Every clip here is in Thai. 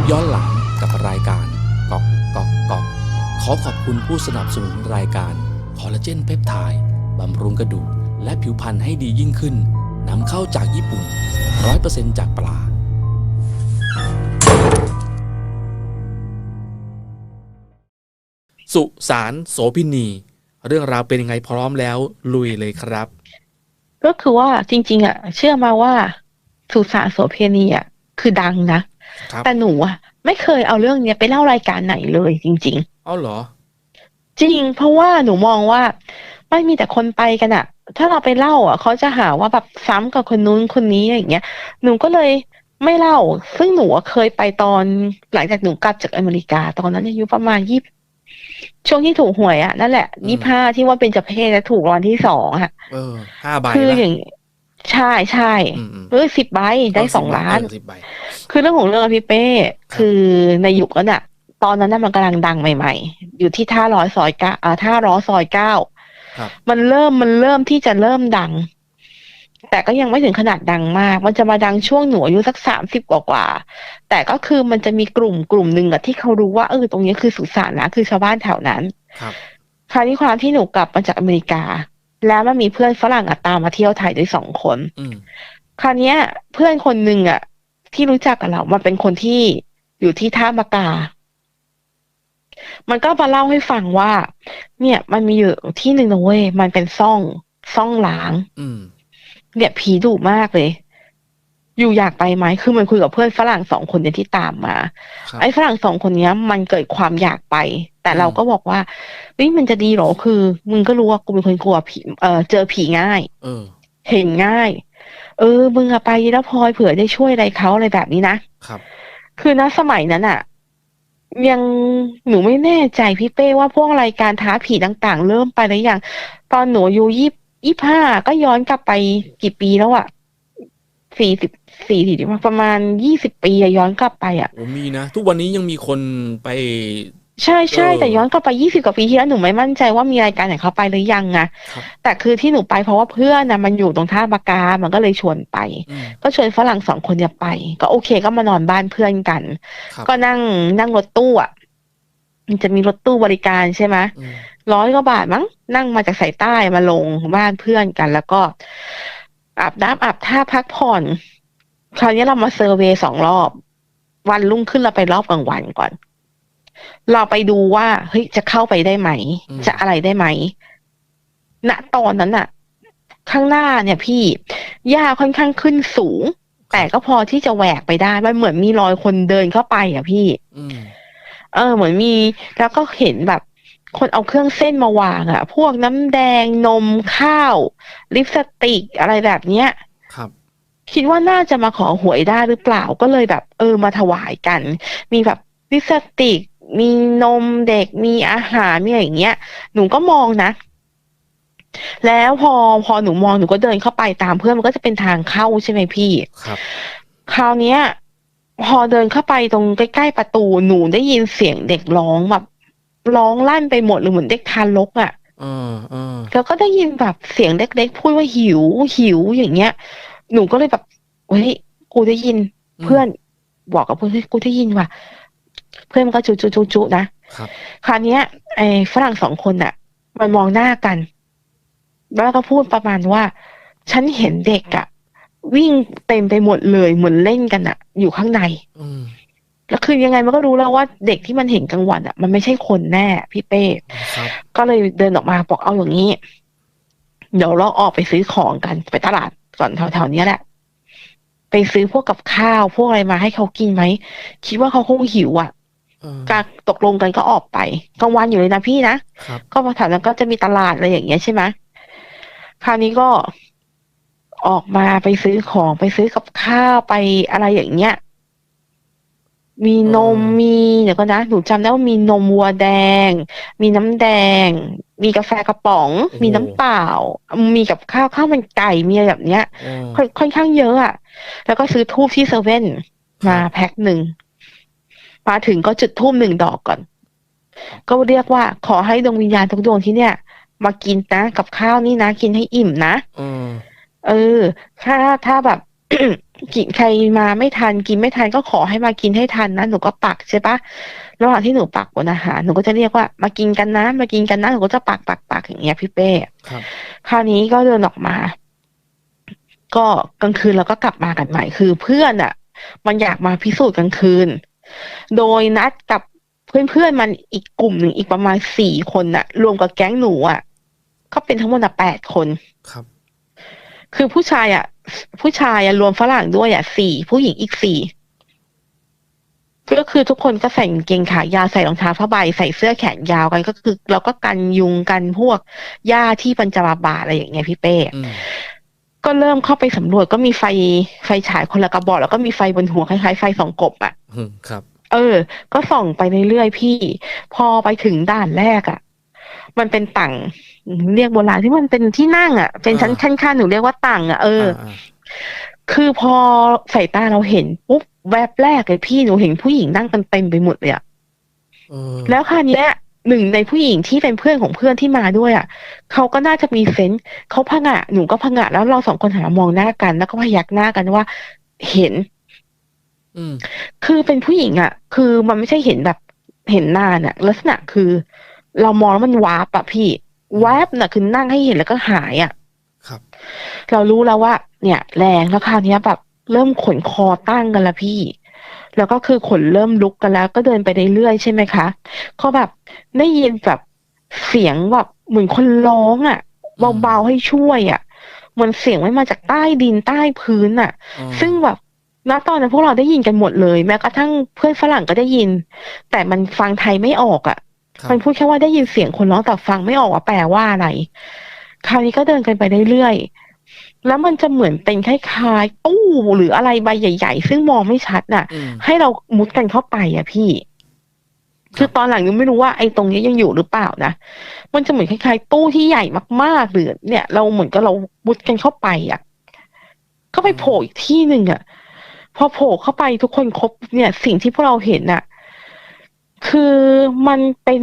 ปย้อนหลังกับรายการกอกกอกกอกขอขอบคุณผู้สนับสนุนรายการคอลลาเจนเพปไทด์บำรุงกระดูกและผิวพรรณให้ดียิ่งขึ้นนำเข้าจากญี่ปุ่น 100%จากปลาสุสานโสพินี เรื่องราวเป็นยังไงพร้อมแล้ว ลุยเลยครับ ก็คือว่าจริง ๆ อะ เชื่อมาว่า สุสานโสเพณีอะคือดังนะ ครับ แต่หนูอะไม่เคยเอาเรื่องเนี้ยไปเล่ารายการไหนเลยจริงเอาเหรอๆจริง เพราะว่าหนูมองว่าไม่มีแต่คนไปกันอะถ้าเราไปเล่าอะเขาจะหาว่าแบบซ้ำกับคนนู้นคนนี้อย่างเงี้ย หนูก็เลยไม่เล่า ซึ่งหนูอะเคยไปตอนหลังจากหนูกลับจากอเมริกา ตอนนั้นอายุประมาณยี่ช่วงที่ถูกหวยอะนั่นแหละอืมยี่ห้าที่ว่าเป็นจัเพศและถูกรางวัลที่สองอะเออห้าใบคือนะอย่าง ใช่ใช่อืมอืมเออสิบใบได้สองล้านสิบใบคือเรื่องของเรื่องอะพี่เป้ คือในยุคนั้นอะตอนนั้นน่ะมันกำลังดังใหม่ ๆ อยู่ที่ท่าร้อยซอยเก้าอ่าท่าร้อซอยเก้าครับมันเริ่มมันเริ่มที่จะเริ่มดัง แต่ก็ยังไม่ถึงขนาดดังมาก มันจะมาดังช่วงหนูอายุสักสามสิบกว่าๆแต่ก็คือมันจะมีกลุ่มกลุ่มหนึ่งอะที่เขารู้ว่าเออตรงนี้คือสุสานนะคือชาวบ้านแถวนั้น ครับคราวนี้ความที่หนูกลับมาจากอเมริกา แล้วมันมีเพื่อนฝรั่งอะตามมาเที่ยวไทยด้วยสองคนอืมคราวเนี้ย เพื่อนคนหนึ่งอะ ที่รู้จักกับเรา มันเป็นคนที่อยู่ที่ท่ามะกา มันก็มาเล่าให้ฟังว่า เนี่ย มันมีอยู่ที่หนึ่งนะเว้ยมันเป็นซ่องซ่องล้างอืมเนี่ยผีดุมากเลย อยู่อยากไปไหมคือมันคุยกับเพื่อนฝรั่งสองคนเนี่ยที่ตามมาครับไอ้ฝรั่งสองคนเนี้ย มันเกิดความอยากไป แต่เราก็บอกว่าเฮ้ยมันจะดีเหรอคือ มึงก็รู้ว่ากูเป็นคนกลัวผีเออเจอผีง่าย เออ เห็นง่าย เออ มึงอะไปแล้วพลอยเผื่อได้ช่วยอะไรเขาอะไรแบบนี้นะครับ คือณสมัยนั้นอะยังหนูไม่แน่ใจพี่เป้ว่าพวกรายการท้าผีต่าง ๆ เริ่มไปหรือยังตอนหนูอายุยี่ยี่ห้าก็ย้อนกลับไปกี่ปีแล้วอะสี่สิบ สี่สิบประมาณยี่สิบปีอะย้อนกลับไปอะโอ้มีนะ ทุกวันนี้ยังมีคนไป ใช่ใช่เออแต่ย้อนกลับไปยี่สิบกว่าปีที่แล้วหนูไม่มั่นใจว่ามีรายการไหนเขาไปหรือยังอะครับแต่คือที่หนูไปเพราะว่าเพื่อนนะมันอยู่ตรงท่าปากามันก็เลยชวนไป อืม ก็ชวนฝรั่งสองคนเนี่ยไป ก็โอเคก็มานอนบ้านเพื่อนกัน ครับ ก็นั่งนั่งรถตู้อะมันจะมีรถตู้บริการใช่ไหมอืมร้อยกว่าบาทมั้งนั่งมาจากสายใต้มาลงบ้านเพื่อนกัน แล้วก็อาบน้ำอาบท่าพักผ่อน คราวนี้เรามาเซอร์เวย์สองรอบ วันรุ่งขึ้นเราไปรอบกลางวันก่อน เราไปดูว่าเฮ้ยจะเข้าไปได้ไหม จะอะไรได้ไหมณตอนนั้นอะข้างหน้าเนี่ยพี่หญ้าค่อนข้างขึ้นสูง แต่ก็พอที่จะแหวกไปได้มันเหมือนมีรอยคนเดินเข้าไปอะพี่อืมเออ เหมือนมี แล้วก็เห็นแบบ คนเอาเครื่องเส้นมาวางอะพวกน้ำแดงนมข้าว ลิปสติกอะไรแบบเนี้ย ครับคิดว่าน่าจะมาขอหวยได้หรือเปล่าก็เลยแบบ เออมาถวายกัน มีแบบลิปสติก มีนมเด็กมีอาหารมีอะไรอย่างเงี้ย หนูก็มองนะ แล้วพอพอหนูมองหนูก็เดินเข้าไปตามเพื่อนมันก็จะเป็นทางเข้าใช่ไหมพี่ครับ คราวเนี้ย พอเดินเข้าไปตรงใกล้ๆประตูหนูได้ยินเสียงเด็กร้องแบบร้องลั่นไปหมดหรือเหมือนเด็กทารกอะ่ะเออเออแล้วก็ได้ยินแบบเสียงเล็กๆพูดว่าหิวหิวอย่างเงี้ย หนูก็เลยแบบเฮ้ยกูได้ยิน เพื่อนบอกกับเพื่อนเฮ้ยกูได้ยินว่ะ เพื่อนมันก็จุจุจุจุนะครับคราวเนี้ยไอ้ฝรั่งสองคนน่ะ มันมองหน้ากัน แล้วก็พูดประมาณว่า ฉันเห็นเด็กอะวิ่งเต็มไปหมดเลยเหมือนเล่นกันอะอยู่ข้างในอืมแล้วคือยังไงมันก็รู้แล้วว่าเด็กที่มันเห็นกลางวันอะมันไม่ใช่คนแน่พี่เป้ครับก็เลยเดินออกมาบอกเอาอย่างนี้ เดี๋ยวเราออกไปซื้อของกันไปตลาด ก่อนแถวๆเนี้ยแหละ ไปซื้อพวกกับข้าวพวกอะไรมาให้เขากินไหม คิดว่าเขาคงหิวอะเออการตกลงกันก็ออกไปกลางวันอยู่เลยนะพี่นะครับก็มาถามนั้นก็จะมีตลาดอะไรอย่างเงี้ยใช่ไหมคราวนี้ก็ออกมาไปซื้อของไปซื้อกับข้าวไปอะไรอย่างเงี้ย มีนมมีเดี๋ยวก็นะหนูจำได้ว่ามีนมวัวแดง มีน้ำแดง มีกาแฟกระป๋อง มีน้ำเปล่า มีกับข้าวข้าวมันไก่มีอะไรแบบเนี้ยเออค่อนค่อนข้างเยอะอะแล้วก็ซื้อทูบที่เซเว่นมาแพ็คหนึ่งมาถึงก็จุดทูบหนึ่งดอกก่อน ก็เรียกว่าขอให้ดวงวิญญาณทุกดวงที่เนี่ย มากินนะกับข้าวนี่นะ กินให้อิ่มนะเออเออถ้าถ้าแบบ กินใครมาไม่ทันกินไม่ทันก็ขอให้มากินให้ทันนะหนูก็ปักใช่ปะระหว่างที่หนูปักบนอาหารหนูก็จะเรียกว่ามากินกันนะมากินกันนะหนูก็จะปักปักปักอย่างเงี้ยพี่เป้ครับคราวนี้ก็เดินออกมา ก็กลางคืนเราก็กลับมากันใหม่คือเพื่อนอะ มันอยากมาพิสูจน์กลางคืน โดยนัดกับเพื่อนๆมันอีกกลุ่มหนึ่งอีกประมาณสี่คนน่ะ รวมกับแก๊งหนูอะก็เป็นทั้งหมดอะแปดคนครับ คือผู้ชายอะ ผู้ชายอะรวมฝรั่งด้วยอะสี่ผู้หญิงอีกสี่ก็คือทุกคนก็ใส่กางเกงขายาวใส่รองเท้าผ้าใบใส่เสื้อแขนยาวกันก็คือ เราก็กันยุงกันพวกหญ้าที่มันจะมาบาดอะไรอย่างเงี้ยพี่เป้อืมก็เริ่มเข้าไปสำรวจก็มีไฟไฟฉายคนละกระบอกแล้วก็มีไฟบนหัวคล้ายๆไฟสองกบอะอืมครับ เออ ก็ส่องไปเรื่อยๆพี่ พอไปถึงด่านแรกอะ่ะ มันเป็นต่างเรียกโบราณที่มันเป็นที่นั่งอะ่ะ เป็นชั้นอ่าชั้นขั้นหนูเรียกว่าต่างอะ่ะเอออ่าคือพอสายตาเราเห็นปุ๊บแวบแรกเลยพี่หนูเห็นผู้หญิงนั่งกันเต็มไปหมดเลยอะ่ะเออแล้วคราวเนี้ยหนึ่งในผู้หญิงที่เป็นเพื่อนของเพื่อนที่มาด้วยอะ่ะเขาก็น่าจะมีเซนส์เขาพังะหนูก็พังะแล้วเราสองคนหันมามองหน้ากัน แล้วก็พยักหน้ากันว่า เห็นอืมคือเป็นผู้หญิงอะ่ะ คือมันไม่ใช่เห็นแบบเห็นหน้าน่ะ ลักษณะคือ เรามองแล้วมันวาร์ปอะพี่ วาร์ปน่ะคือนั่งให้เห็นแล้วก็หายอะครับ เรารู้แล้วว่า เนี่ย แรงแล้วคราวเนี้ยแบบเริ่มขนคอตั้งกันละพี่ แล้วก็คือขนเริ่มลุกกันแล้ว ก็เดินไปเรื่อยๆใช่ไหมคะก็แบบได้ยินแบบเสียงแบบเหมือนคนร้องอะเบาๆให้ช่วยอะเหมือนเสียงไม่มาจากใต้ดินใต้พื้นอะอ๋อซึ่งแบบณตอนนั้นพวกเราได้ยินกันหมดเลย แม้กระทั่งเพื่อนฝรั่งก็ได้ยิน แต่มันฟังไทยไม่ออกอะ่ะครับ มันพูดแค่ว่าได้ยินเสียงคนร้องแต่ฟังไม่ออกว่าแปลว่าอะไร คราวนี้ก็เดินกันไปเรื่อยๆ แล้วมันจะเหมือนเป็นคล้ายๆตู้หรืออะไรใบใหญ่ ๆ ซึ่งมองไม่ชัดน่ะอืมให้เรามุดกันเข้าไปอะพี่ คือตอนหลังยังไม่รู้ว่าไอ้ตรงนี้ยังอยู่หรือเปล่านะ มันจะเหมือนคล้ายๆตู้ที่ใหญ่มากๆหรือเนี่ย เราเหมือนกับเรามุดกันเข้าไปอะ ก็ไปโผล่อีกที่หนึ่งอะ พอโผล่เข้าไปทุกคนครบเนี่ย สิ่งที่พวกเราเห็นน่ะ คือมันเป็น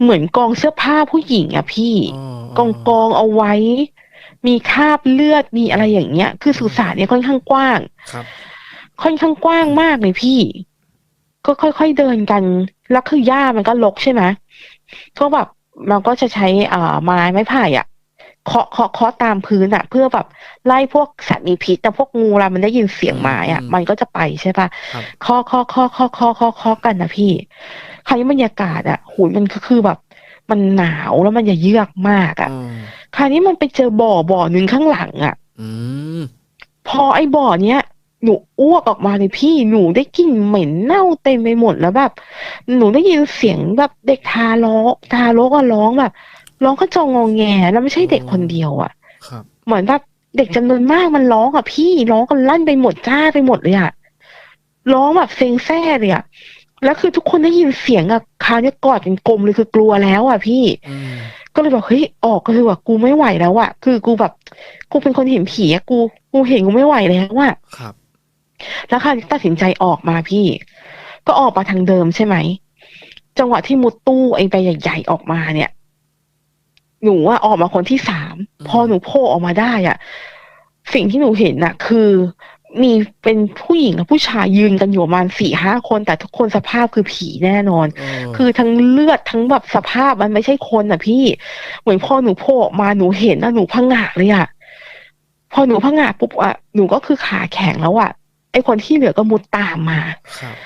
เหมือนกองเสื้อผ้าผู้หญิงอะพี่อ๋อกองกองเอาไว้ มีคราบเลือดมีอะไรอย่างเงี้ย คือสุสานเนี่ยค่อนข้างกว้างครับค่อนข้างกว้างมากเลยพี่ ก็ค่อยๆเดินกัน แล้วคือหญ้ามันก็รกใช่ไหมก็แบบมันก็จะใช้อ่าไม้ไม้ไผ่อะ เคาะเคาะเคาะตามพื้นอะเพื่อแบบไล่พวกสัตว์มีพิษแต่พวกงูเรามันได้ยินเสียงไม้อะอืมมันก็จะไปใช่ปะครับเคาะเคาะเคาะเคาะเคาะเคาะเคาะกันนะพี่คราวนี้บรรยากาศอะหูยมันก็คือแบบ มันหนาวแล้วมันจะเยือกมากอะอ๋อคราวนี้มันไปเจอบ่อบ่อหนึ่งข้างหลังอะอืมพอไอ้บ่อเนี้ยหนูอ้วกออกมาเลยพี่หนูได้กลิ่นเหม็นเน่าเต็มไปหมดแล้วแบบ หนูได้ยินเสียงแบบเด็กทารกทารกอะร้องแบบ ร้องกระจองงอแงแล้วไม่ใช่เด็กคนเดียวอะครับเหมือนแบบเด็กจำนวนมากมันร้องอะพี่ร้องกันลั่นไปหมดจ้าไปหมดเลยอะร้องแบบเซ็งแซ่เลยอะแล้วคือทุกคนได้ยินเสียงอะคราวนี้กอดเป็นกลมเลยคือกลัวแล้วอะพี่อืมก็เลยบอกเฮ้ยออกก็คือว่ากูไม่ไหวแล้วอะคือกูแบบ กูเป็นคนเห็นผีอะกูกูเห็นกูไม่ไหวแล้วอะครับแล้วค่ะตัดสินใจออกมาพี่ ก็ออกมาทางเดิมใช่ไหม จังหวะที่มุดตู้ไอ้ใบใหญ่ ๆ ออกมาเนี่ย หนูอะออกมาคนที่สามอืมพอหนูโผล่ออกมาได้อะสิ่งที่หนูเห็นน่ะ คือมีเป็นผู้หญิงกับผู้ชายยืนกันอยู่ประมาณสี่ห้าคน แต่ทุกคนสภาพคือผีแน่นอนเออคือทั้งเลือดทั้งแบบสภาพมันไม่ใช่คนอะพี่ เหมือนพอหนูโผล่ออกมาหนูเห็นนะหนูพังงะเลยอะพอหนูพังงะปุ๊บอะหนูก็คือขาแข็งแล้วอะไอคนที่เหลือก็มุดตามมาครับ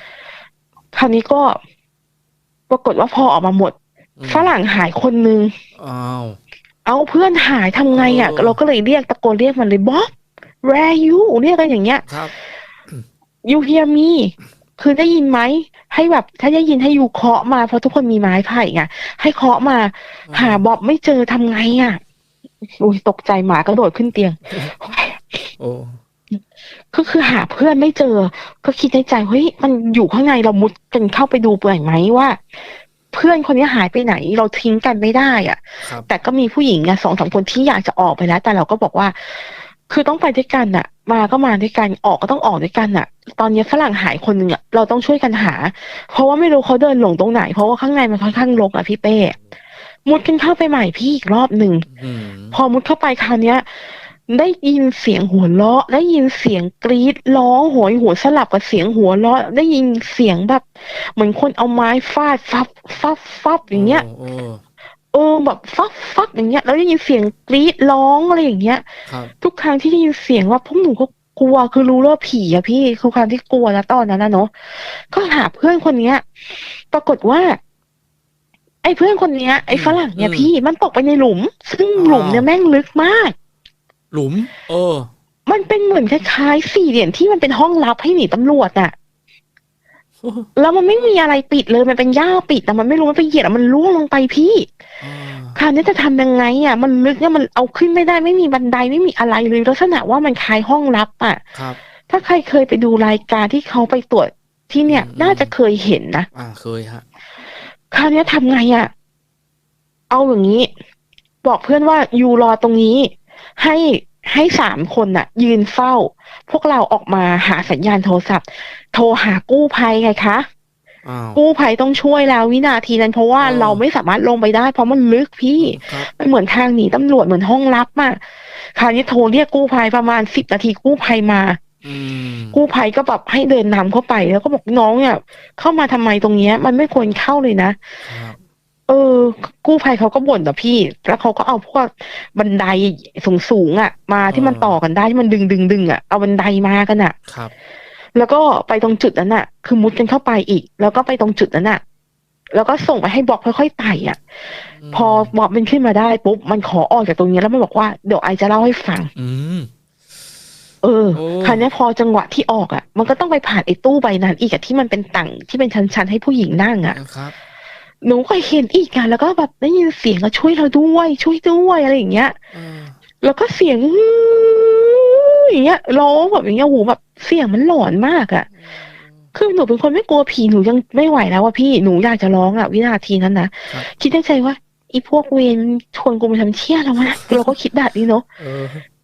คราวนี้ก็ปรากฏว่าพอออกมาหมดอืม ฝรั่งหายคนนึงอ้าวเอาเพื่อนหายทำไงอะเออเราก็เลยเรียกตะโกนเรียกมันเลยบ๊อบ where you เรียกกันอย่างเงี้ยครับ you hear me คือได้ยินไหมให้แบบ ถ้าได้ยินให้ยูเคาะมาเพราะทุกคนมีไม้ไผ่ไงให้เคาะมา หาบ๊อบไม่เจอทำไงอะอุ้ยตกใจหมากระโดดขึ้นเตียงโอ้ก็คือหาเพื่อนไม่เจอ ก็คิดในใจเฮ้ยมันอยู่ข้างในเรามุดกันเข้าไปดูเปล่อยไหมว่า เพื่อนคนนี้หายไปไหนเราทิ้งกันไม่ได้อะครับแต่ก็มีผู้หญิงอะสองสามคนที่อยากจะออกไปแล้วแต่เราก็บอกว่า คือต้องไปด้วยกันอะมาก็มาด้วยกันออกก็ต้องออกด้วยกันอะตอนนี้ฝรั่งหายคนหนึ่งอะเราต้องช่วยกันหา เพราะว่าไม่รู้เขาเดินหลงตรงไหน เพราะว่าข้างในมันค่อนข้างรกอะพี่เป้มุดกันเข้าไปใหม่พี่อีกรอบหนึ่งอืมพอมุดเข้าไปคราวเนี้ย ได้ยินเสียงหัวเราะ ได้ยินเสียงกรีดร้องโหยหวนสลับกับเสียงหัวเราะ ได้ยินเสียงแบบ เหมือนคนเอาไม้ฟาดฟับฟับฟับอย่างเงี้ยโอ้เออแบบฟับฟับอย่างเงี้ย แล้วได้ยินเสียงกรีดร้องอะไรอย่างเงี้ยครับทุกครั้งที่ได้ยินเสียงว่าพวกหนูก็กลัวคือรู้แล้วว่าผีอะพี่คือความที่กลัวแล้วตอนนั้นนะเนาะก็หาเพื่อนคนเนี้ย ปรากฏว่า ไอ้เพื่อนคนเนี้ยไอ้ฝรั่งเนี่ยพี่มันตกไปในหลุม ซึ่งหลุมเนี่ยแม่งลึกมาก หลุม เออ มันเป็นเหมือนคล้ายๆสี่เหลี่ยมที่มันเป็นห้องลับให้หนีตำรวจน่ะ แล้วมันไม่มีอะไรปิดเลยมันเป็นหญ้าปิดแต่มันไม่รู้มันไปเหยียบแล้วมันล่วงลงไปพี่อ่าคราวนี้จะทำยังไงอะ มันลึกเนี่ยมันเอาขึ้นไม่ได้ไม่มีบันไดไม่มีอะไรเลยลักษณะว่ามันคล้ายห้องลับ อะครับ ถ้าใครเคยไปดูรายการที่เขาไปตรวจที่เนี่ยอืมน่าจะเคยเห็นนะอ่าเคยฮะคราวนี้ทำไงอะ เอาอย่างนี้ บอกเพื่อนว่าอยู่รอตรงนี้ ให้ให้สามคนน่ะ ยืนเฝ้า พวกเราออกมาหาสัญญาณโทรศัพท์ โทรหากู้ภัยไงคะอ้าวกู้ภัยต้องช่วยแล้ววินาทีนั้น เพราะว่าอ๋อเราไม่สามารถลงไปได้ เพราะมันลึกพี่ครับมันเหมือนทางหนีตำรวจเหมือนห้องลับมากคราวนี้โทรเรียกกู้ภัยประมาณสิบนาทีกู้ภัยมาอืมกู้ภัยก็แบบให้เดินนำเข้าไปแล้วก็บอกน้องเนี่ยเข้ามาทำไมตรงเนี้ย มันไม่ควรเข้าเลยนะครับ เออ กู้ภัยเขาก็บ่นแต่พี่ แล้วเขาก็เอาพวกบันไดสูงสูงๆอะ มาที่มันต่อกันได้ที่มันดึงดึงดึงอะเอาบันไดมากันอะ ครับ แล้วก็ไปตรงจุดนั้นอะ คือมุดกันเข้าไปอีก แล้วก็ไปตรงจุดนั้นอะ แล้วก็ส่งไปให้บอกค่อยๆไต่อะมพอบอกมันขึ้นมาได้ปุ๊บมันขอออกจากตรงนี้แล้วมันบอกว่าเดี๋ยวไอจะเล่าให้ฟัง อืมเออโอ้คราวเนี้ยพอจังหวะที่ออกอะ มันก็ต้องไปผ่านไอ้ตู้ใบนั้น อีกอะที่มันเป็นตั่งที่เป็นชั้นๆให้ผู้หญิงนั่งอะครับ หนูก็เห็นอีกอะแล้วก็แบบได้ยินเสียงอะช่วยเราด้วย ช่วยด้วยอะไรอย่างเงี้ยเออแล้วก็เสียงอย่างเงี้ยร้องแบบอย่างเงี้ยโหแบบเสียงมันหลอนมากอะคือหนูเป็นคนไม่กลัวผีหนูยังไม่ไหวแล้วว่าพี่หนูอยากจะร้องอะวินาทีนั้นนะครับคิดในใจว่า อีพวกเวรชวนกูมาทำเชี่ยแล้ววะเราก็คิดแบบนี้เนาะเออ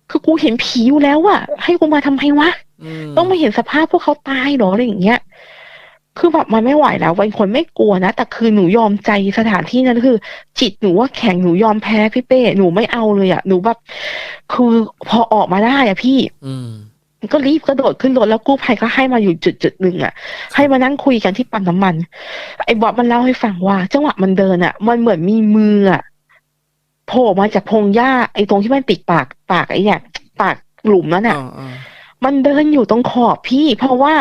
คือกูเห็นผีอยู่แล้วอะให้กูมาทำไมวะมต้องมาเห็นสภาพพวกเขาตายเหรออะไรอย่างเงี้ย คือแบบมันไม่ไหวแล้วเป็นคนไม่กลัวนะ แต่คือหนูยอมใจสถานที่นั้นคือ จิตหนูว่าแข็งหนูยอมแพ้พี่เป้หนูไม่เอาเลยอะหนูแบบคือพอออกมาได้อะพี่ อืมก็รีบกระโดดขึ้นรถแล้วกู้ภัยก็ให้มาอยู่จุดจุดหนึ่งอะให้มานั่งคุยกันที่ปั๊มน้ำมัน ไอ้บอสมันเล่าให้ฟังว่า จังหวะมันเดินอะมันเหมือนมีมืออะโผล่มาจากพงหญ้าไอ้ตรงที่มันปิดปากปากไอ้เนี่ยปากหลุมนั้นอะอ่าอ่า มันเดินอยู่ตรงขอบพี่ เพราะว่า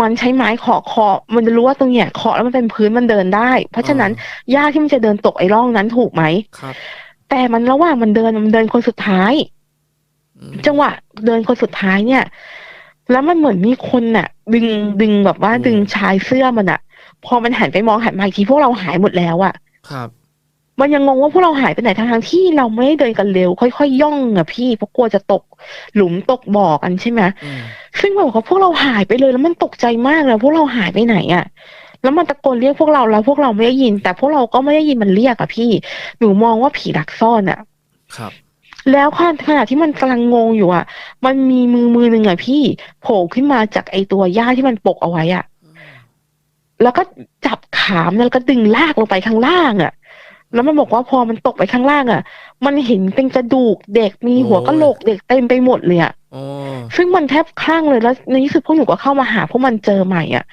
มันใช้ไม้เคาะเคาะมันจะรู้ว่าตรงเนี้ยเคาะแล้วมันเป็นพื้นมันเดินได้ เพราะฉะนั้นหญ้าที่มันจะเดินตกไอ้ร่องนั้นถูกไหมครับ แต่มันระหว่างมันเดินมันเดินคนสุดท้ายอืมจังหวะเดินคนสุดท้ายเนี่ย แล้วมันเหมือนมีคนน่ะ ดึงดึงแบบว่าดึงชายเสื้อมันอะพอมันหันไปมองหันมาอีกทีพวกเราหายหมดแล้วอะครับ มันยังงงว่าพวกเราหายไปไหนทั้งๆที่เราไม่ได้เดินกันเร็ว ค่อยๆย่องอะพี่เพราะกลัวจะตกหลุมตกบ่อกันใช่ไหมอืมซึ่งบอกว่าพวกเราหายไปเลยแล้วมันตกใจมากเลยพวกเราหายไปไหนอะแล้วมันตะโกนเรียกพวกเราแล้วพวกเราไม่ได้ยิน แต่พวกเราก็ไม่ได้ยินมันเรียกอะพี่ หนูมองว่าผีดักซ่อนอะครับ แล้วขณะที่มันกำลังงงอยู่อะมันมีมือมือหนึ่งอะพี่โผล่ขึ้นมาจากไอตัวหญ้าที่มันปกเอาไว้อะแล้วก็จับขามแล้วก็ดึงลากลงไปข้างล่างอะ แล้วมันบอกว่าพอมันตกไปข้างล่างอะมันเห็นเป็นกระดูกเด็กมีหัวกะโหลกเด็กเต็มไปหมดเลยอะโอ้ซึ่งมันแทบคลั่งเลยแล้วในที่สุดพวกหนูก็เข้ามาหาพวกมันเจอใหม่อะ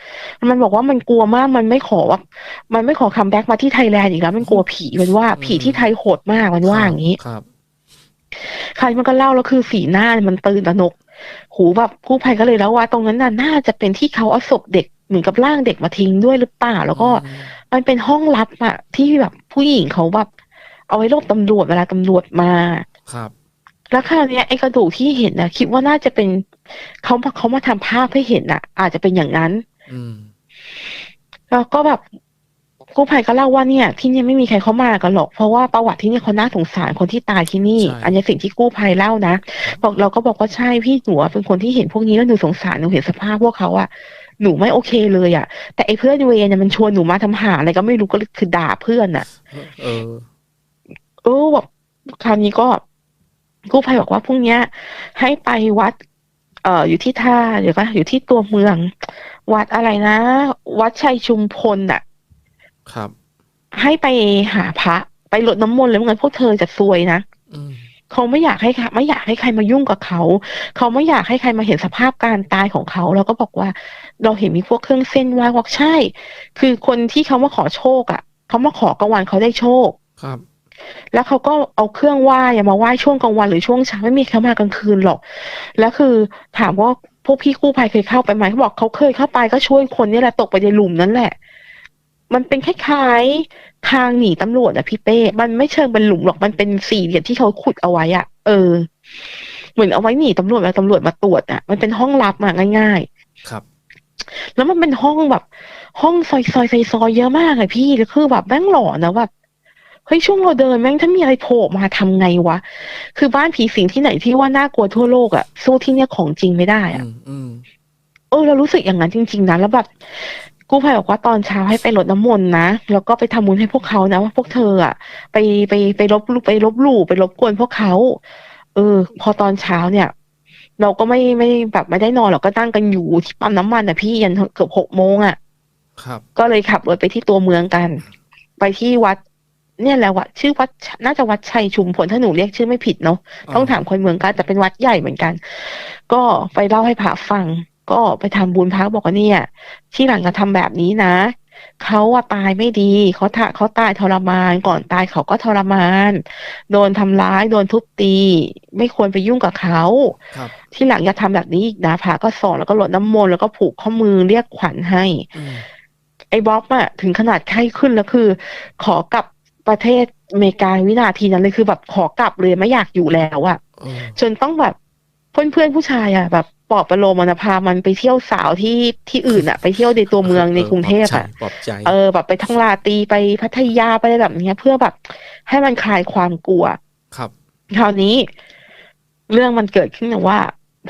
มันบอกว่ามันกลัวมากมันไม่ขอว่ามันไม่ขอคัมแบ็กมาที่ไทยแลนด์อีกแล้วมันกลัวผีมันว่าผีที่ไทยโหดมากมันว่าอย่างนี้ครับใครมันก็เล่าแล้วคือสีหน้ามันตื่นตระหนก หูแบบกู้ภัยก็เลยแล้วว่าตรงนั้นน่ะน่าจะเป็นที่เขาเอาศพเด็กเหมือนกับร่างเด็กมาทิ้งด้วยหรือเปล่า แล้วก็อื มมันเป็นห้องลับอะที่แบบผู้หญิงเขาแบบเอาไว้หลบตำรวจเวลาตำรวจมาครับ แล้วคราวเนี้ยไอ้กระดูกที่เห็นนะคิดว่าน่าจะเป็นเขาเขามาทำภาพให้เห็นน่ะอาจจะเป็นอย่างนั้น อืมแล้วก็แบบกู้ภัยก็เล่าว่าเนี่ย ที่เนี่ยไม่มีใครเข้ามากันหรอก เพราะว่าประวัติที่เนี่ยเขาน่าสงสารคนที่ตายที่นี่ อันนี้สิ่งที่กู้ภัยเล่านะบอกเราก็บอกว่าใช่พี่หนูอะเป็นคนที่เห็นพวกนี้แล้วหนูสงสารหนูเห็นสภาพพวกเขาอะ หนูไม่โอเคเลยอะแต่ไอ้เพื่อนเวรเนี่ยมันชวนหนูมาทำหาอะไรก็ไม่รู้ก็คือด่าเพื่อนอะเออเออแบบคราวนี้ก็กู้ภัยบอกว่าพรุ่งเนี้ยให้ไปวัด เอ่อ อยู่ที่ท่าเดี๋ยวก็อยู่ที่ตัวเมือง วัดอะไรนะ วัดชัยชุมพลน่ะ ครับ ให้ไปหาพระ ไปหลดน้ำมนต์เลยไม่งั้นพวกเธอจะซวยนะ อืม เขาไม่อยากให้ใครไม่อยากให้ใครมายุ่งกับเขา เขาไม่อยากให้ใครมาเห็นสภาพการตายของเขา แล้วก็บอกว่าเราเห็นมีพวกเครื่องเส้นไหว้บอกใช่ คือคนที่เขามาขอโชคอะเขามาขอกลางวันเขาได้โชคครับแล้วเขาก็เอาเครื่องไหว้อะมาไหว้ช่วงกลางวันหรือช่วงเช้าไม่มีใครมากลางคืนหรอก แล้วคือถามว่าพวกพี่กู้ภัยเคยเข้าไปไหมเขาบอกเขาเคยเข้าไปก็ช่วยคนนี่แหละตกไปในหลุมนั้นแหละ มันเป็นคล้ายๆทางหนีตำรวจอะพี่เป้ มันไม่เชิงเป็นหลุมหรอก มันเป็นสี่เหลี่ยมที่เขาขุดเอาไว้อะเออ เหมือนเอาไว้หนีตำรวจแล้วตำรวจมาตรวจอะมันเป็นห้องลับอะง่าย ๆ ครับ แล้วมันเป็นห้องแบบ ห้องซอยซอยซอยซอยเยอะมากเลยพี่แล้วคือแบบแม่งหลอนนะแบบเฮ้ยช่วงเราเดินแม่งถ้ามีอะไรโผล่มาทำไงวะ คือบ้านผีสิงที่ไหนที่ว่าน่ากลัวทั่วโลกอะสู้ที่เนี่ยของจริงไม่ได้อะอืมอืมเออเรารู้สึกอย่างนั้นจริง ๆนะแล้วแบบ กู้ภัยบอกว่าตอนเช้าให้ไปรดน้ำมนต์นะ แล้วก็ไปทำบุญให้พวกเขานะว่าพวกเธออะไปไปไปลบหลู่ไปลบหลู่ไปรบกวนพวกเขา เออ พอตอนเช้าเนี่ย เราก็ไม่ไม่แบบไม่ได้นอนเราก็นั่งกันอยู่ที่ปั๊มน้ำมันอะพี่ยันเกือบหกโมงอะครับ ก็เลยขับรถไปที่ตัวเมืองกัน ไปที่วัด เนี่ยแหละวัดชื่อวัดน่าจะวัดชัยชุมพลถ้าหนูเรียกชื่อไม่ผิดเนาะต้องถามคนเมืองกันแต่เป็นวัดใหญ่เหมือนกัน ก็ไปเล่าให้พระฟัง ก็ไปทำบุญพระบอกว่าเนี่ย ที่หลังจะทำแบบนี้นะเขาอะตายไม่ดีเขาทะเขาตายทรมาน ก่อนตายเขาก็ทรมาน โดนทำร้ายโดนทุบตี ไม่ควรไปยุ่งกับเขาครับที่หลังอย่าทำแบบนี้อีกนะพระก็สอนแล้วก็ลดน้ำมนต์แล้วก็ผูกข้อมือเรียกขวัญให้อืมไอ้บ๊อบอะถึงขนาดไข้ขึ้นแล้วคือ ขอกลับประเทศอเมริกาวินาทีนั้นเลยคือแบบขอกลับเลยไม่อยากอยู่แล้วอะเออจนต้องแบบเพื่อนเพื่อนๆผู้ชายอะแบบ ปลอบประโลมมันอะพามันไปเที่ยวสาวที่ที่อื่นอะไปเที่ยวในตัวเมืองในกรุงเทพอะปลอบใจเออแบบไปท่องลาตรีไปพัทยาไปอะไรแบบเนี้ย เพื่อแบบให้มันคลายความกลัว ครับ คราวนี้ เรื่องมันเกิดขึ้นว่า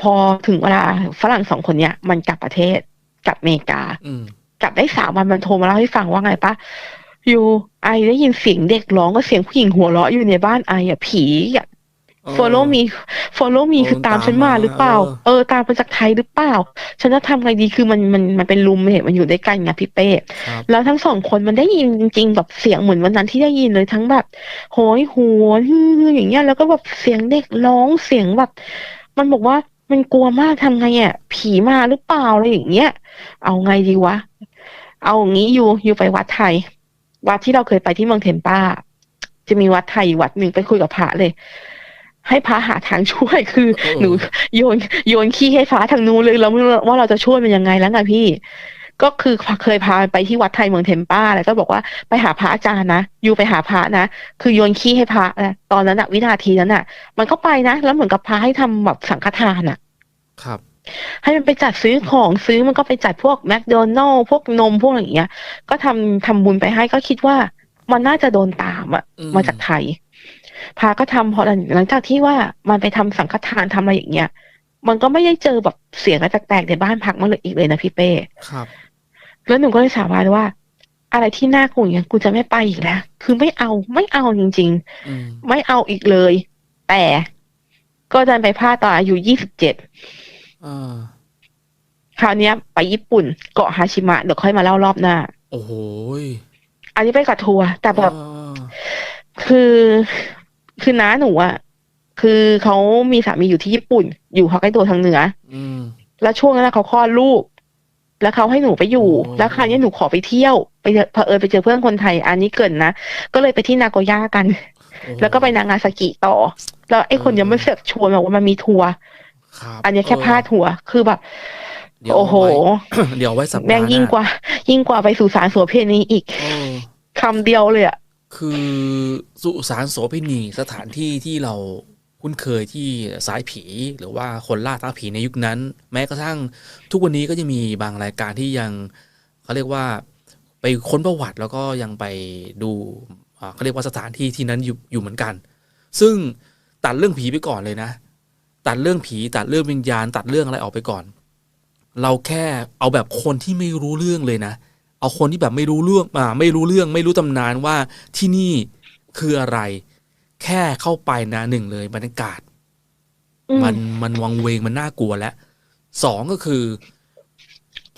พอถึงเวลาฝรั่งสองคนเนี้ย มันกลับประเทศกลับอเมริกาอืมกลับได้สามวันมันโทรมาเล่าให้ฟังว่าไงปะอยู่ไอได้ยินเสียงเด็กร้องก็เสียงผู้หญิงหัวเราะอยู่ในบ้านไออะผีอะ follow me follow me เออคือตามฉันมาหรือเปล่าเออเออ ตามมาจากไทยหรือเปล่า ฉันจะทำไงดีคือมันมันมันเป็นรูมเมทมันอยู่ด้วยกันไงพี่เป้ครับแล้วทั้งสองคนมันได้ยินจริง ๆ แบบเสียงเหมือนวันนั้นที่ได้ยินเลยทั้งแบบโหยหวนฮืออย่างเงี้ยแล้วก็แบบเสียงเด็กร้องเสียงแบบ มันบอกว่ามันกลัวมากทำไงอะผีมาหรือเปล่าอะไรอย่างเงี้ยเอาไงดีวะเอางี้อยู่อยู่ไปวัดไทย วัดที่เราเคยไปที่เมืองเทมป้า จะมีวัดไทยอยู่วัดหนึ่งไปคุยกับพระเลย ให้พระหาทางช่วยคือเออหนูโยนโยนขี้ให้พระทางนู้นเลยเราไม่รู้ว่าเราจะช่วยมันยังไงแล้วไงพี่ ก็คือเคยพาไปที่วัดไทยเมืองเทมป้าแล้วก็บอกว่าไปหาพระอาจารย์นะอยู่ไปหาพระนะคือโยนขี้ให้พระนะตอนนั้นอะวินาทีนั้นอะมันก็ไปนะแล้วเหมือนกับพระให้ทำแบบสังฆทานอะครับให้มันไปจัดซื้อของซื้อมันก็ไปจัดพวกแมคโดนัลล์พวกนมพวกอะไรอย่างเงี้ย ก็ทำทำบุญไปให้ก็คิดว่ามันน่าจะโดนตามอะอืมมาจากไทย พาก็ทำพอหลังหลังจากที่ว่ามันไปทำสังฆทานทำอะไรอย่างเงี้ย มันก็ไม่ได้เจอแบบเสียงอะไรแปลกๆในบ้านพักมันเลยอีกเลยนะพี่เป้ครับ แล้วหนูก็เลยสาบานว่า อะไรที่น่ากลัวอย่างเงี้ยกูจะไม่ไปอีกแล้วคือไม่เอาไม่เอาจริงอืมๆไม่เอาอีกเลย แต่ก็ดันไปพลาดตอนอายุยี่สิบเจ็ดอ่าคราวเนี้ยไปญี่ปุ่นเกาะฮาชิมะเดี๋ยวค่อยมาเล่ารอบหน้า โอ้โหยอันนี้ไปกับทัวร์แต่แบบอ่าคือ คือน้าหนูอะคือเขามีสามีอยู่ที่ญี่ปุ่น อยู่ฮอกไกโดทางเหนือ อืม แล้วช่วงนั้นเขาคลอดลูก แล้วเขาให้หนูไปอยู่ โอ้ แล้วคราวนี้หนูขอไปเที่ยว ไปเจอเผอิญไปเจอเพื่อนคนไทย อันนี้เกินนะ ก็เลยไปที่นาโกย่ากัน โอ้โห แล้วก็ไปนางาซากิต่อ แล้วไอ้คนเนี้ยมันเสือกชวนบอกว่ามันมีทัวร์ ครับอันเนี้ยแค่พลาดทัวร์คือแบบ เดี๋ยวโอ้โห เาไว้ เดี๋ยวเอาไว้สัปดาห์แม่งยิ่งหน้กว่า ยิ่งกว่าไปสู่สารโสัวเพณีอีกเออ คำเดียวเลยอะ คือสุสานโสเภณีสถานที่ที่เราคุ้นเคยที่สายผี หรือว่าคนล่าท้าผีในยุคนั้น แม้กระทั่งทุกวันนี้ก็จะมีบางรายการที่ยังเขาเรียกว่าไปค้นประวัติแล้วก็ยังไปดูเขาเรียกว่าสถานที่ที่นั้นอยู่อยู่เหมือนกัน ซึ่งตัดเรื่องผีไปก่อนเลยนะ ตัดเรื่องผีตัดเรื่องวิญญาณ ตัดเรื่องอะไรออกไปก่อน เราแค่เอาแบบคนที่ไม่รู้เรื่องเลยนะ เอาคนที่แบบไม่รู้เรื่องอ่าไม่รู้เรื่องไม่รู้ตำนานว่าที่นี่คืออะไร แค่เข้าไปนะหนึ่งเลยบรรยากาศอืมมันมันวังเวงมันน่ากลัวแล้วสองก็คือ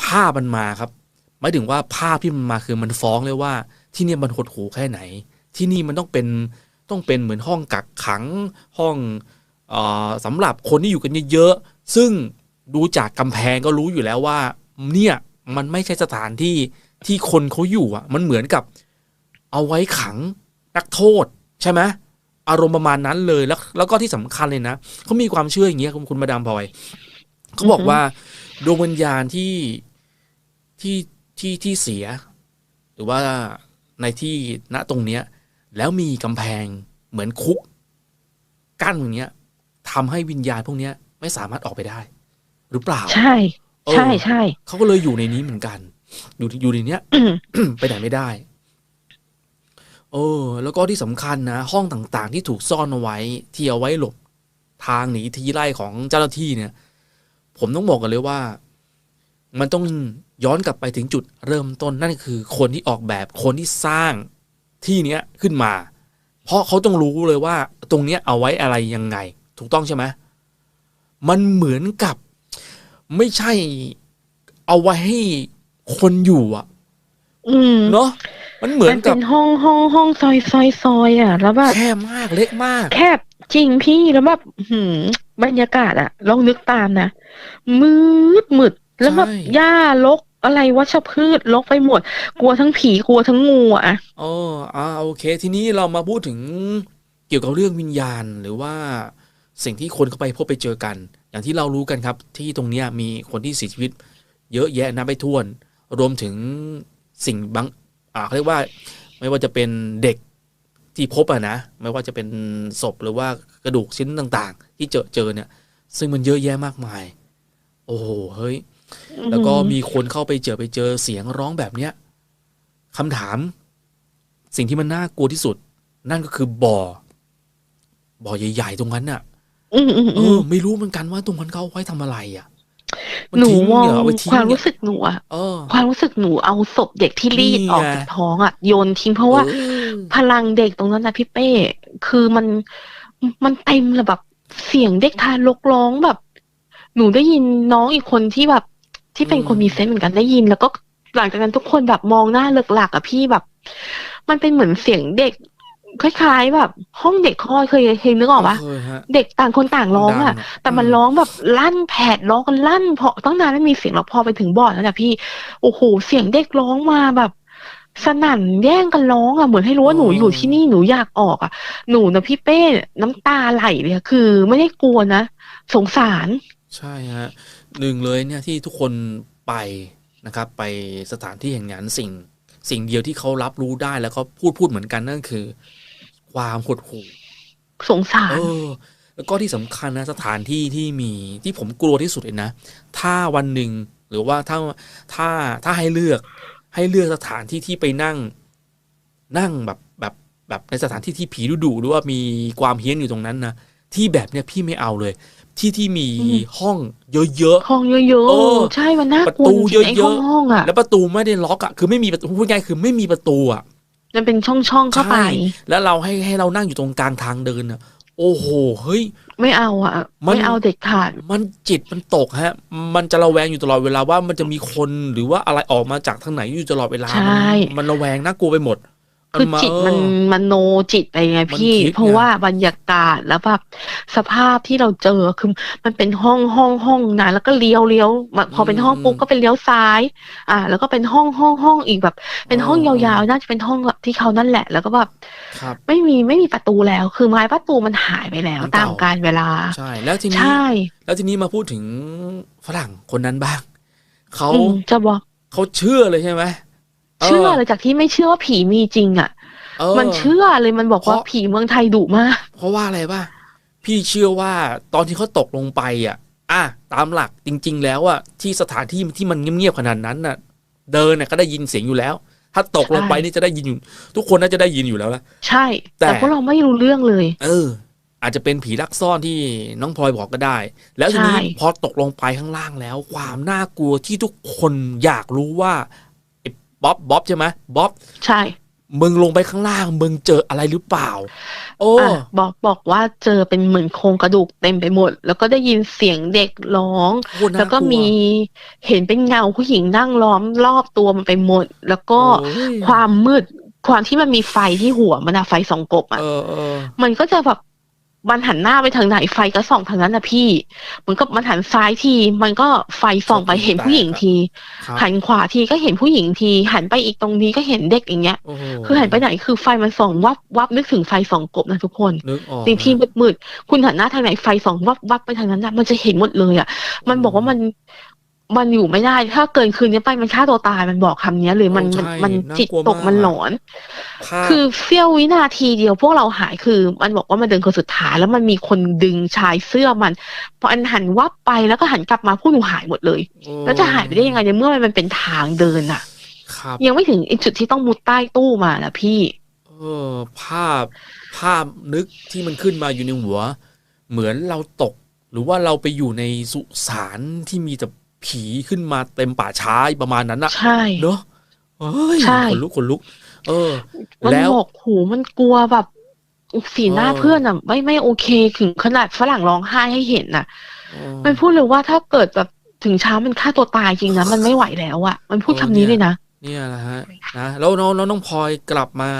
ภาพมันมาครับหมายถึงว่าภาพที่มันมาคือมันฟ้องเลยว่า ที่เนี่ยมันหดหูแค่ไหน ที่นี่มันต้องเป็นต้องเป็นเหมือนห้องกักขังห้องเออสำหรับคนที่อยู่กันเยอะๆซึ่งดูจากกำแพงก็รู้อยู่แล้วว่า เนี่ยมันไม่ใช่สถานที่ ที่คนเขาอยู่อะ มันเหมือนกับ เอาไว้ขังนักโทษใช่ไหมอารมณ์ประมาณนั้นเลยแล้วแล้วก็ที่สำคัญเลยนะเขามีความเชื่ออย่างเงี้ยคุณคุณมาดามพลอยเขาบอกว่าดวงวิญญาณที่ที่ที่ที่เสีย หรือว่าในที่ณตรงเนี้ย แล้วมีกำแพงเหมือนคุก กั้นอย่างเงี้ยทำให้วิญญาณพวกเนี้ย ไม่สามารถออกไปได้ หรือเปล่า ใช่ ใช่ใช่เขาก็เลยอยู่ในนี้เหมือนกัน อยู่อยู่ในเนี้ยอืมไปไหนไม่ได้เออ แล้วก็ที่สำคัญนะ ห้องต่างๆ ที่ถูกซ่อนเอาไว้ ที่เอาไว้หลบทางหนีทีไล่ของเจ้าหน้าที่เนี่ย ผมต้องบอกกันเลยว่า มันต้องย้อนกลับไปถึงจุดเริ่มต้นนั่นคือคนที่ออกแบบคนที่สร้างที่เนี้ยขึ้นมา เพราะเขาต้องรู้เลยว่า ตรงเนี้ยเอาไว้อะไรยังไง ถูกต้องใช่ไหมมันเหมือนกับ ไม่ใช่เอาไว้ให้ คนอยู่อะอืมเนาะมันเหมือนมันกัเป็บนห้องห้องห้องซอยซอยซอยอะ แล้วแบบแค่มากเล็กมาก แคบจริงพี่แล้วแบบหืมบรรยากาศอะลองนึกตามนะมืดมืดแล้วแบบใช่หญ้ารกอะไรวัชพืชรกไปหมด กลัวทั้งผีกลัวทั้งงูอะอ๋ออ่าโอเค ทีนี้เรามาพูดถึงเกี่ยวกับเรื่องวิญญาณหรือว่าสิ่งที่คนเข้าไปพบไปเจอกัน อย่างที่เรารู้กันครับ ที่ตรงเนี้ยมีคนที่เสียชีวิต เยอะแยะนับไปถ้วน รวมถึงสิ่งบางอ่าเขาเรียกว่าไม่ว่าจะเป็นเด็กที่พบอะนะ ไม่ว่าจะเป็นศพหรือว่ากระดูกชิ้นต่าง ๆ ที่เจอเจอเนี่ย ซึ่งมันเยอะแยะมากมาย โอ้โหเฮ้ย แล้วก็มีคนเข้าไปเจอไปเจอเสียงร้องแบบเนี้ยคำถาม สิ่งที่มันน่ากลัวที่สุด นั่นก็คือบ่อ บ่อใหญ่ ๆ ตรงนั้นน่ะอืมอืมเออือมไม่รู้เหมือนกันว่าตรงนั้นเขาเอาไว้ทำอะไรอะมั หนูทิ้งมองเหรอเอาไปทิ้งความเนี่ยรู้สึกหนูอะเออความรู้สึกหนูเอาศพเด็กที่รีดนี่ไงออกจากท้องอะโยนทิ้งเพราะว่าเออพลังเด็กตรงนั้นนะพี่เป้ คือมันมันเต็มเลยแบบเสียงเด็กทารกร้องแบบ หนูได้ยินน้องอีกคนที่แบบ ที่เป็นคนมีเซนส์เหมือนกันได้ยิน แล้วก็หลังจากนั้นทุกคนแบบมองหน้าเลิกหลักอะพี่แบบ มันเป็นเหมือนเสียงเด็ก คล้ายๆ แบบ ห้องเด็กคลอดเคยเคยนึกออกปะเคยฮะ เด็กต่างคนต่างร้องอะดังแต่มันอืร้องแบบลั่นแผดร้องกันลั่นพอตั้งนานไม่มีเสียงหรอกพอไปถึงบอร์ดแล้วนะพี่ โอ้โหเสียงเด็กร้องมาแบบ สนั่นแย่งกันร้องอะเหมือนให้รู้ว่าหนูอยู่ที่นี่หนูอยากออกอะ หนูนะพี่เป้น้ำตาไหลเลยอะคือไม่ได้กลัวนะสงสาร ใช่ฮะหนึ่งเลยเนี่ยที่ทุกคนไปนะครับ ไปสถานที่แห่งนั้นสิ่ง สิ่งเดียวที่เขารับรู้ได้แล้วก็พูดพูดเหมือนกันนั่นคือ ความหดหู่สงสารเออแล้วก็ที่สำคัญนะสถานที่ที่มีที่ผมกลัวที่สุดเลยนะ ถ้าวันหนึ่งหรือว่าถ้าถ้าถ้าให้เลือกให้เลือกสถานที่ที่ไปนั่ง นั่งแบบแบบแบบในสถานที่ที่ผีดุดุๆหรือว่ามีความเฮี้ยนอยู่ตรงนั้นนะที่แบบเนี้ยพี่ไม่เอาเลย ที่ที่มีอืมห้องเยอะห้องเยอะเออๆใช่มันน่ากลัวประตูจริงๆไอ้เยห้อะองๆห้องๆอะๆแล้วประตูไม่ได้ล็อกอะคือไม่มีประตูพูดง่ายๆคือไม่มีประตูอะ มันเป็นช่องๆเข้าไปใช่แล้วเราให้ให้เรานั่งอยู่ตรงกลางทางเดินอะ โอ้โหเฮ้ย ไม่เอาอะมันไม่เอาเด็ดขาด มันจิตมันตกฮะ มันจะระแวงอยู่ตลอดเวลาว่ามันจะมีคนหรือว่าอะไรออกมาจากทางไหนอยู่ตลอดเวลาใช่มันมันระแวงน่ากลัวไปหมด คือมาจิตมันเออมันโนจิตไปไงมันพี่คิดเพราะไงว่าบรรยากาศแล้วแบบสภาพที่เราเจอคือมันเป็นห้องห้องห้องนะแล้วก็เลี้ยวเลี้ยวมาพอเป็นห้องปุ๊บก็เป็นเลี้ยวซ้าย อ่า แล้วก็เป็นห้องห้องห้องอีกแบบ เป็นห้องยาวๆน่าจะเป็นห้องแบบที่เขานั่นแหละ แล้วก็แบบครับไม่มีไม่มีประตูแล้ว คือไม้ประตูมันหายไปแล้วมันตามเก่ากาลเวลาใช่แล้วทีนี้ใช่แล้วทีนี้มาพูดถึงฝรั่งคนนั้นบ้างเขาอืมจะบอกเขาเชื่อเลยใช่ไหม เชื่อเลยจากที่ไม่เชื่อว่าผีมีจริงอะเออมันเชื่อเลยมันบอกว่าเพราะผีเมืองไทยดุมาก เพราะว่าอะไรป่ะพี่เชื่อว่าตอนที่เขาตกลงไปอะ อะตามหลักจริง ๆ แล้วอะที่สถานที่ที่มันเงียบๆขนาดนั้นน่ะ เดินน่ะก็ได้ยินเสียงอยู่แล้ว ถ้าตกลงไปใช่นี่จะได้ยินอยู่ ทุกคนน่าจะได้ยินอยู่แล้วละใช่แต่แต่พวกเราไม่รู้เรื่องเลย เออ อาจจะเป็นผีลักซ่อนที่น้องพลอยบอกก็ได้ แล้วทีนี้ใช่พอตกลงไปข้างล่างแล้ว ความน่ากลัวที่ทุกคนอยากรู้ว่าไอ้ บ๊อบบ๊อบใช่ไหมบ๊อบใช่มึงลงไปข้างล่าง มึงเจออะไรหรือเปล่า โอ้อะบอกบอกว่าเจอเป็นเหมือนโครงกระดูกเต็มไปหมด แล้วก็ได้ยินเสียงเด็กร้องโคตรน่าแล้วก็ลัวมีเห็นเป็นเงาผู้หญิงนั่งล้อมรอบตัวมันไปหมด แล้วก็โอ้ยความมืดความที่มันมีไฟที่หัวมันอะไฟสองกบอะเออเออมันก็จะแบบ มันหันหน้าไปทางไหนไฟก็ส่องทางนั้นนะพี่เหมือนกับมันหันซ้ายที มันก็ไฟส่องไปเห็นผู้หญิงที ครับหันขวาทีก็เห็นผู้หญิงที หันไปอีกตรงนี้ก็เห็นเด็กอย่างเงี้ยโอ้โหคือหันไปไหนคือไฟมันส่องวับวับนึกถึงไฟส่องกบนะทุกคน นึกออกในที่มืดๆคุณหันหน้าทางไหนไฟส่องวับวับไปทางนั้นนะมันจะเห็นหมดเลยอะ มันบอกว่ามัน มันอยู่ไม่ได้ ถ้าเกินคืนนี้ไปมันฆ่าตัวตายมันบอกคำเนี้ยเลยมันมันมันจิตตกมันหลอนภาพคือเสี้ยววินาทีเดียวพวกเราหายคือ มันบอกว่ามันเดินคนสุดท้ายแล้วมันมีคนดึงชายเสื้อมันพออันหันวับไปแล้วก็หันกลับมาพวกหนูหายหมดเลยโอ้แล้วจะหายไปได้ยังไงในเมื่อมันเป็นทางเดินอะครับยังไม่ถึงไอ้จุดที่ต้องมุดใต้ตู้มานะพี่เออภาพภาพนึกที่มันขึ้นมาอยู่ในหัว เหมือนเราตก หรือว่าเราไปอยู่ในสุสานที่มีแต่ ผีขึ้นมาเต็มป่าช้าประมาณนั้นอะใช่เนอะเอ้ยใช่ขนลุกขนลุก เออมันแล้วบอกหูมันกลัวแบบสีหน้าเออเพื่อนอะไม่ไม่โอเคถึงขนาดฝรั่งร้องไห้ให้เห็นน่ะเออมันพูดเลยว่าถ้าเกิดแบบถึงเช้ามันฆ่าตัวตายจริงนะมันไม่ไหวแล้วอะมันพูดเออคำนี้เนี่ยเลยนะเนี่ยนะฮะนะแล้วน้องน้องน้องพลอยกลับมา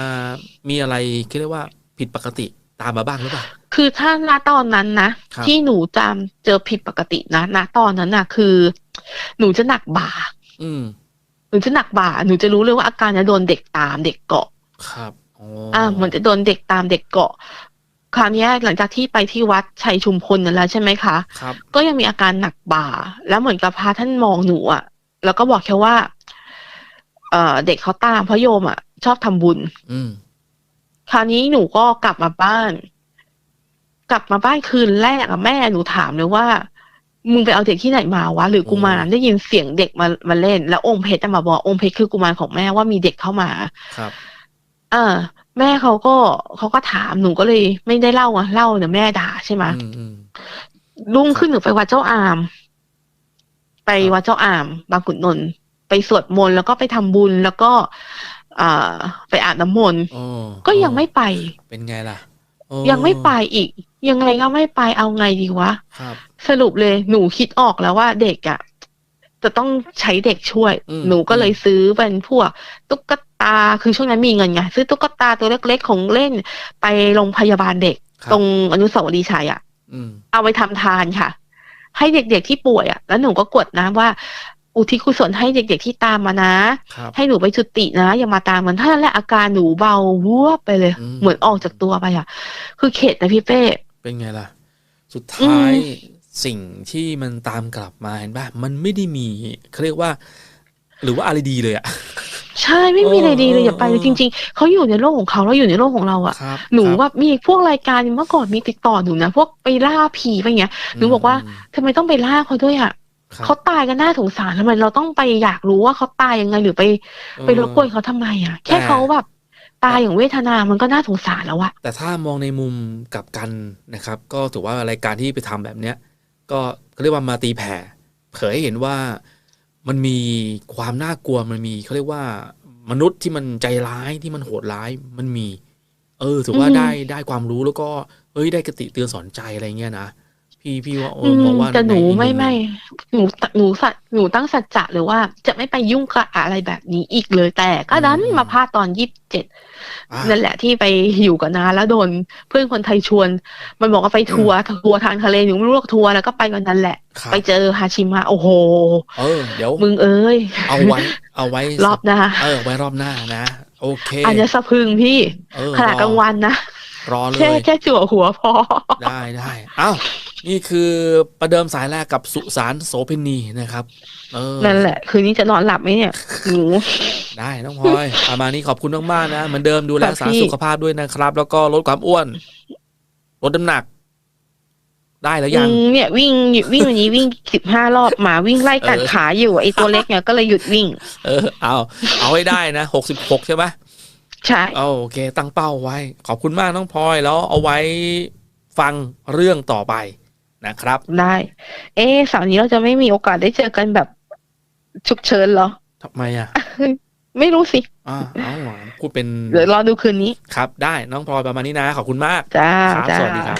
มีอะไรคิดได้ว่าผิดปกติตามมาบ้างหรือเปล่า คือถ้าณตอนนั้นนะครับที่หนูจำเจอผิดปกตินะณตอนนั้นน่ะคือ หนูจะหนักบ่าอืมหนูจะหนักบ่า หนูจะรู้เลยว่าอาการจะโดนเด็กตามเด็กเกาะ ครับอ๋ออ่าเหมือนจะโดนเด็กตามเด็กเกาะคราวเนี้ยหลังจากที่ไปที่วัดชัยชุมพลนั่นแล้วใช่ไหมคะครับก็ยังมีอาการหนักบ่า แล้วเหมือนกับพระท่านมองหนูอะแล้วก็บอกแค่ว่า เอ่อเด็กเขาตามเพราะโยมอะชอบทำบุญ อืมคราวนี้หนูก็กลับมาบ้าน กลับมาบ้านคืนแรกอะแม่หนูถามเลยว่า มึงไปเอาเด็กที่ไหนมาวะ หรือกุมารได้ยินเสียงเด็กมามาเล่น แล้วองค์เพชรอะมาบอกองค์เพชรคือกุมารของแม่ว่ามีเด็กเข้ามา ครับ เออ แม่เขาก็เขาก็ถามหนูก็เลย ไม่ได้เล่าอะเล่าเนี่ยแม่ด่าใช่ไหมอืมอืมรุ่งขึ้นหนูไปวัดเจ้าอาม ไปครับวัดเจ้าอาม บางขุนนนท์ไปสวดมนต์แล้วก็ไปทำบุญแล้วก็อ่าไปอาบน้ำมนต์โอ้ก็ยังไม่ไป เป็นไงล่ะโอ้ ยังไม่ไปอีก ยังไงก็ไม่ไปเอาไงดีวะครับสรุปเลยหนูคิดออกแล้วว่าเด็กอะ่ะจะต้องใช้เด็กช่วยอืมหนูก็เลยซื้อเป็นพวกตุ๊กตาคือช่วงนั้นมีเงินไงซื้อตุ๊กตาตัวเล็กๆของเล่นไปโรงพยาบาลเด็กครับตรงอนุสาวรีย์ชัยอะ่ะอืมเอาไปทำทานค่ะ ให้เด็กๆที่ป่วยอะ่ะ แล้วหนูก็กดนะว่า อุทิศกุศลให้เด็กๆที่ตามมานะครับให้หนูไปจุตินะ อย่ามาตามมันเท่านั้นแหละอาการหนูเบาวัวบไปเลยอืมเหมือนออกจากตัวไปอะ่ะ คือเข็ดนะพี่เป้เป็นไงล่ะ สุดท้ายอืมสิ่งที่มันตามกลับมาเห็นป่ะมันไม่ได้มีเขาเรียกว่า หรือว่าอะไรดีเลยอะใช่ไม่มีอะไรดีเลยเอออย่าไปเลยเออจริง ๆเขาอยู่ในโลกของเขาเราอยู่ในโลกของเราอะครับหนูครับว่ามีพวกรายการเมื่อก่อนมีติดต่อหนูนะพวกไปล่าผีไปอย่างเงี้ยหนูบอกว่ามทำไมต้องไปล่าเขาด้วยอะครับ เขาตายกันน่าสงสารทำไมเราต้องไปอยากรู้ว่าเขาตายยังไงหรือไปเออไปรบกวนเขาทำไมอะแค่แต่เขาแบบตายอย่างเวทนามันก็น่าสงสารแล้วอะแต่ถ้ามองในมุมกลับกันนะครับ ก็ถือว่ารายการที่ไปทำแบบเนี้ยก็เขาเรียกว่ามาตีแผ่ เผยให้เห็นว่ามันมีความน่ากลัวมันมีเขาเรียกว่ามนุษย์ที่มันใจร้ายที่มันโหดร้ายมันมี เออถือว่าอืมได้ได้ความรู้แล้วก็เอ้ยได้กติเตือนสอนใจอะไรเงี้ยนะ พี่พี่ว่าเออือมมองว่าแต่หนูใอีกไม่งไม่หนูหนูสัตหนูตั้งสัจจะเลยว่า จะไม่ไปยุ่งกับอะไรแบบนี้อีกเลยแต่ ก็ดันมาพลาดตอนยี่สิบเจ็ดอะนั่นแหละที่ไปอยู่กับน้าแล้วโดนเพื่อนคนไทยชวน มันบอกว่าไปทัวร์ทัวร์ทางทะเลหนูไม่รู้หรอกทัวร์แล้วก็ไปกันนั่นแหละครับไปเจอฮาชิมะโอ้โหเออเดี๋ยวมึงเอ้ยเอาไว้ เอาไว้รอบหน้าเออไว้รอบหน้านะโอเคอันจะสะพรึงพี่เออขนาดกลางวันนะ รอเลแค่ยแค่จั่วหัวพอ ได้ได้เอ้านี่คือประเดิมสายแรกกับสุสานโสเภณีนะครับ เออนั่นแหละ คืนนี้จะนอนหลับไหมเนี่ยหนูได้น้องพลอยประมาณนี้ขอบคุณมากๆนะเหมือนเดิมดูแลครับสารพี่สุขภาพด้วยนะครับ แล้วก็ลดความอ้วน ลดน้ำหนัก ได้แล้วยังอืมเนี่ย วิ่งวิ่งวันนี้วิ่งสิบห้ารอบหมาวิ่งไล่กัดเออขาอยู่ไอ้ตัวเล็กเนี่ยก็เลยหยุดวิ่ง เออเอาเอาให้ได้นะหกสิบหกใช่ไหม ใช่เอาโอเค ตั้งเป้าไว้ ขอบคุณมากน้องพลอยแล้วเอาไว้ฟังเรื่องต่อไปนะครับ ได้ เอ๊ะเสาร์นี้เราจะไม่มีโอกาสได้เจอกันแบบฉุกเฉินเหรอทำไมอะ ไม่รู้สิอ่าเอาหวานพูดเป็นเดี๋ยวรอดูคืนนี้ ครับ ได้น้องพลอยประมาณนี้นะ ขอบคุณมากจ้าครับจ้าสวัสดีครับ